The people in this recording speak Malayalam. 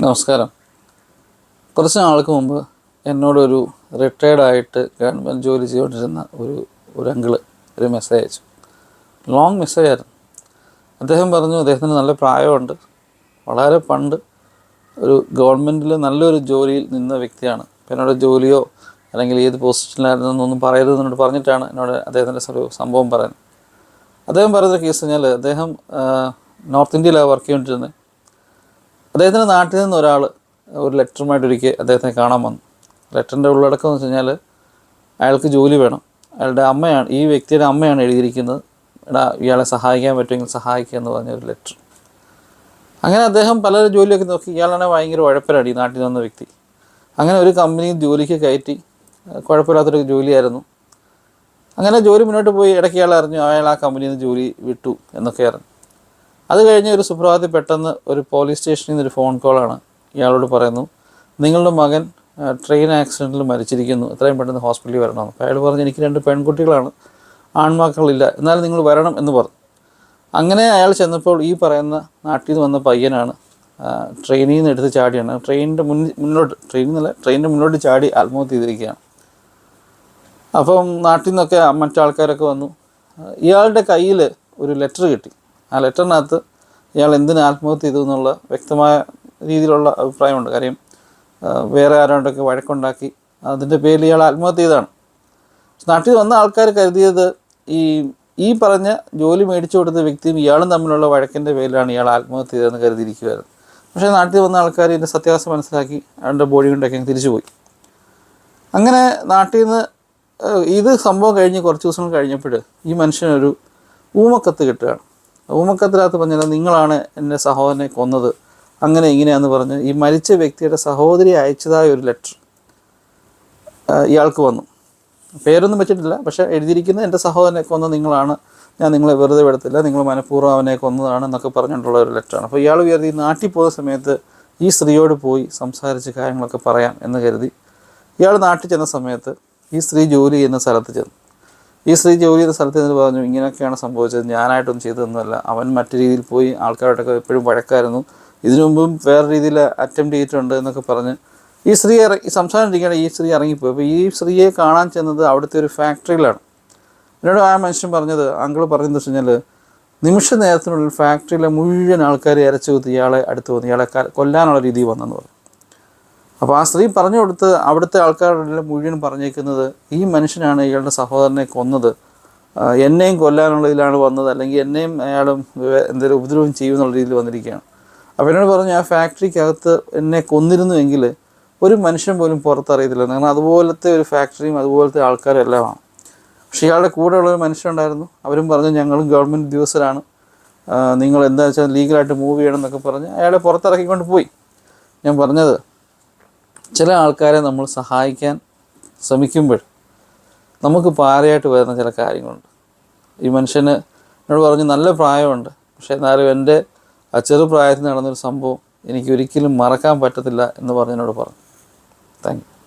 നമസ്കാരം. കുറച്ച് നാൾക്ക് മുമ്പ് എന്നോടൊരു റിട്ടയർഡ് ആയിട്ട് ഗവൺമെന്റ് ജോലി ചെയ്തുകൊണ്ടിരുന്ന ഒരു ഒരു അങ്കിൾ ഒരു മെസ്സേജ് അയച്ചു. ലോങ് മെസ്സേജ് ആയിരുന്നു. അദ്ദേഹം പറഞ്ഞു അദ്ദേഹത്തിന് നല്ല പ്രായമുണ്ട്. വളരെ പണ്ട് ഒരു ഗവൺമെന്റിൽ നല്ലൊരു ജോലിയിൽ നിന്ന വ്യക്തിയാണ്. എന്നോട് ജോലിയോ അല്ലെങ്കിൽ ഏത് പൊസിഷനിലായിരുന്നു എന്നൊന്നും പറയരുത് എന്നോട് പറഞ്ഞിട്ടാണ് എന്നോട് അദ്ദേഹത്തിന്റെ സംഭവം പറയുന്നത്. അദ്ദേഹം പറയുന്ന കേസ് കഴിഞ്ഞാൽ അദ്ദേഹം നോർത്ത് ഇന്ത്യയിലാണ് വർക്ക് ചെയ്തുകൊണ്ടിരുന്നത് അദ്ദേഹത്തിന്റെ നാട്ടിൽ നിന്ന് ഒരാൾ ഒരു ലെറ്ററുമായിട്ട് ഒരിക്കൽ അദ്ദേഹത്തെ കാണാൻ വന്നു. ലെറ്ററിന്റെ ഉള്ളടക്കം എന്ന് വെച്ച് കഴിഞ്ഞാൽ അയാൾക്ക് ജോലി വേണം. അയാളുടെ അമ്മയാണ് ഈ വ്യക്തിയുടെ അമ്മയാണ് എഴുതിയിരിക്കുന്നത്. എടാ ഇയാളെ സഹായിക്കാൻ പറ്റുമെങ്കിൽ സഹായിക്കുക എന്ന് പറഞ്ഞ ഒരു ലെറ്റർ. അങ്ങനെ അദ്ദേഹം പല ജോലിയൊക്കെ നോക്കി. ഇയാളാണ് ഭയങ്കര ഉഴപ്പരാണ് ഈ നാട്ടിൽ വന്ന വ്യക്തി. അങ്ങനെ ഒരു കമ്പനിയിൽ ജോലിക്ക് കയറ്റി. കുഴപ്പമില്ലാത്തൊരു ജോലിയായിരുന്നു. അങ്ങനെ ജോലി മുന്നോട്ട് പോയി. ഇടയ്ക്ക് ഇയാൾ അറിഞ്ഞു അയാൾ ആ കമ്പനിയിൽ നിന്ന് ജോലി വിട്ടു എന്നൊക്കെ അറിഞ്ഞു. അത് കഴിഞ്ഞ് ഒരു സുപ്രഭാതത്തിൽ പെട്ടെന്ന് ഒരു പോലീസ് സ്റ്റേഷനിൽ നിന്ന് ഒരു ഫോൺ കോളാണ് ഇയാളോട് പറയുന്നു. നിങ്ങളുടെ മകൻ ട്രെയിൻ ആക്സിഡന്റിൽ മരിച്ചിരിക്കുന്നു. എത്രയും പെട്ടെന്ന് ഹോസ്പിറ്റലിൽ വരണമെന്ന്. അയാൾ പറഞ്ഞു എനിക്ക് രണ്ട് പെൺകുട്ടികളാണ്. ആൺമാക്കളില്ല. എന്നാലും നിങ്ങൾ വരണം എന്ന് പറഞ്ഞു. അങ്ങനെ അയാൾ ചെന്നപ്പോൾ ഈ പറയുന്ന നാട്ടിൽ നിന്ന് വന്ന പയ്യനാണ് ട്രെയിനിൽ നിന്ന് എടുത്ത് ചാടിയാണ്. ട്രെയിനിന്റെ മുന്നിൽ മുന്നോട്ട് ട്രെയിനിൽ നിന്നല്ല ട്രെയിനിന്റെ മുന്നോട്ട് ചാടി ആത്മഹത്യ ചെയ്തിരിക്കുകയാണ്. അപ്പം നാട്ടിൽ നിന്നൊക്കെ മറ്റാൾക്കാരൊക്കെ വന്നു. ഇയാളുടെ കയ്യിൽ ഒരു ലെറ്റർ കിട്ടി. ആ ലെറ്ററിനകത്ത് ഇയാൾ എന്തിന് ആത്മഹത്യ ചെയ്തു എന്നുള്ള വ്യക്തമായ രീതിയിലുള്ള അഭിപ്രായമുണ്ട്. കാര്യം വേറെ ആരോടൊക്കെ വഴക്കുണ്ടാക്കി അതിന്റെ പേരിൽ ഇയാൾ ആത്മഹത്യ ചെയ്തതാണ്. നാട്ടിൽ വന്ന ആൾക്കാർ കരുതിയത് ഈ ഈ പറഞ്ഞ ജോലി മേടിച്ചു കൊടുത്ത വ്യക്തിയും ഇയാളും തമ്മിലുള്ള വഴക്കിന്റെ പേരിലാണ് ഇയാൾ ആത്മഹത്യ ചെയ്തതെന്ന് കരുതിയിരിക്കുമായിരുന്നു പക്ഷേ നാട്ടിൽ വന്ന ആൾക്കാർ ഇതിന്റെ സത്യാവസ്ഥ മനസ്സിലാക്കി അയാളുടെ ബോഡി കൊണ്ടൊക്കെ തിരിച്ചുപോയി. തിരിച്ചു അങ്ങനെ നാട്ടിൽ നിന്ന് ഇത് സംഭവം കഴിഞ്ഞ് കുറച്ച് ദിവസങ്ങൾ കഴിഞ്ഞപ്പോൾ ഈ മനുഷ്യനൊരു ഊമക്കത്ത് കിട്ടുകയാണ്. ഊമക്കത്തിനകത്ത് പറഞ്ഞാൽ നിങ്ങളാണ് എന്റെ സഹോദരനെ കൊന്നത്. അങ്ങനെ ഇങ്ങനെയാന്ന് പറഞ്ഞ് ഈ മരിച്ച വ്യക്തിയുടെ സഹോദരി അയച്ചതായ ഒരു ലെറ്റർ ഇയാൾക്ക് വന്നു. പേരൊന്നും വെച്ചിട്ടില്ല പക്ഷെ എഴുതിയിരിക്കുന്നത് എന്റെ സഹോദരനെ കൊന്ന നിങ്ങളാണ് ഞാൻ നിങ്ങളെ വെറുതെ വിടത്തില്ല നിങ്ങൾ മനഃപൂർവം അവനെ കൊന്നതാണ് എന്നൊക്കെ പറഞ്ഞിട്ടുള്ള ഒരു ലെറ്ററാണ്. അപ്പോൾ ഇയാൾ കരുതി നാട്ടിൽ പോയ സമയത്ത് ഈ സ്ത്രീയോട് പോയി സംസാരിച്ച് കാര്യങ്ങളൊക്കെ പറയാം എന്ന് കരുതി ഇയാൾ നാട്ടിൽ ചെന്ന സമയത്ത് ഈ സ്ത്രീ ജോലി ചെയ്യുന്ന സ്ഥലത്ത് ചെന്നു. ഈ സ്ത്രീ ജോലി ചെയ്ത സ്ഥലത്ത് നിന്ന് പറഞ്ഞു ഇങ്ങനെയൊക്കെയാണ് സംഭവിച്ചത്. ഞാനായിട്ടൊന്നും ചെയ്തതൊന്നുമല്ല. അവൻ മറ്റു രീതിയിൽ പോയി ആൾക്കാരോടൊക്കെ എപ്പോഴും വഴക്കായിരുന്നു. ഇതിനു മുമ്പും വേറെ രീതിയിൽ അറ്റംപ്റ്റ് ചെയ്തിട്ടുണ്ട് എന്നൊക്കെ പറഞ്ഞ് ഈ സ്ത്രീ ഇറങ്ങി സംസാരിച്ചിരിക്കുകയാണ് ഈ സ്ത്രീ ഇറങ്ങിപ്പോയി. അപ്പോൾ ഈ സ്ത്രീയെ കാണാൻ ചെന്നത് അവിടുത്തെ ഒരു ഫാക്ടറിയിലാണ്. എന്നോട് ആ മനുഷ്യൻ പറഞ്ഞത് അങ്കിൾ പറഞ്ഞതെന്ന് വെച്ച് കഴിഞ്ഞാൽ നിമിഷ നേരത്തിനുള്ളിൽ ഫാക്ടറിയിലെ മുഴുവൻ ആൾക്കാരെ ഇരച്ചു കുത്തി ഇയാളെ അടുത്ത് വന്നു. ഇയാളെ കൊല്ലാനുള്ള രീതി വന്നെന്ന് പറഞ്ഞു. അപ്പോൾ ആ സ്ത്രീ പറഞ്ഞു കൊടുത്ത് അവിടുത്തെ ആൾക്കാരുടെ മുഴുവൻ പറഞ്ഞേക്കുന്നത് ഈ മനുഷ്യനാണ് ഇയാളുടെ സഹോദരനെ കൊന്നത്. എന്നെയും കൊല്ലാനുള്ള ഇതിലാണ് വന്നത്. അല്ലെങ്കിൽ എന്നെയും അയാളും എന്തെങ്കിലും ഉപദ്രവം ചെയ്യുമെന്നുള്ള രീതിയിൽ വന്നിരിക്കുകയാണ്. അപ്പോൾ എന്നോട് പറഞ്ഞു ആ ഫാക്ടറിക്കകത്ത് എന്നെ കൊന്നിരുന്നുവെങ്കിൽ ഒരു മനുഷ്യൻ പോലും പുറത്തറിയത്തില്ല. കാരണം അതുപോലത്തെ ഒരു ഫാക്ടറിയും അതുപോലത്തെ ആൾക്കാരും എല്ലാമാണ്. പക്ഷേ ഇയാളുടെ കൂടെയുള്ള ഒരു മനുഷ്യനുണ്ടായിരുന്നു അവരും പറഞ്ഞു ഞങ്ങളും ഗവൺമെന്റ് ഉദ്യോഗസ്ഥരാണ്. നിങ്ങൾ എന്താ വെച്ചാൽ ലീഗലായിട്ട് മൂവ് ചെയ്യണം എന്നൊക്കെ പറഞ്ഞ് അയാളെ പുറത്തിറക്കിക്കൊണ്ട് പോയി. ഞാൻ പറഞ്ഞത് ചില ആൾക്കാരെ നമ്മൾ സഹായിക്കാൻ ശ്രമിക്കുമ്പോൾ നമുക്ക് പാരയായിട്ട് വരുന്ന ചില കാര്യങ്ങളുണ്ട്. ഈ മനുഷ്യന് എന്നോട് പറഞ്ഞു നല്ല പ്രായമുണ്ട്. പക്ഷേ എന്നാലും എന്റെ ആ ചെറുപ്രായത്തിൽ നടന്നൊരു സംഭവം എനിക്ക് ഒരിക്കലും മറക്കാൻ പറ്റത്തില്ല എന്ന് പറഞ്ഞ് എന്നോട് പറഞ്ഞു. Thank you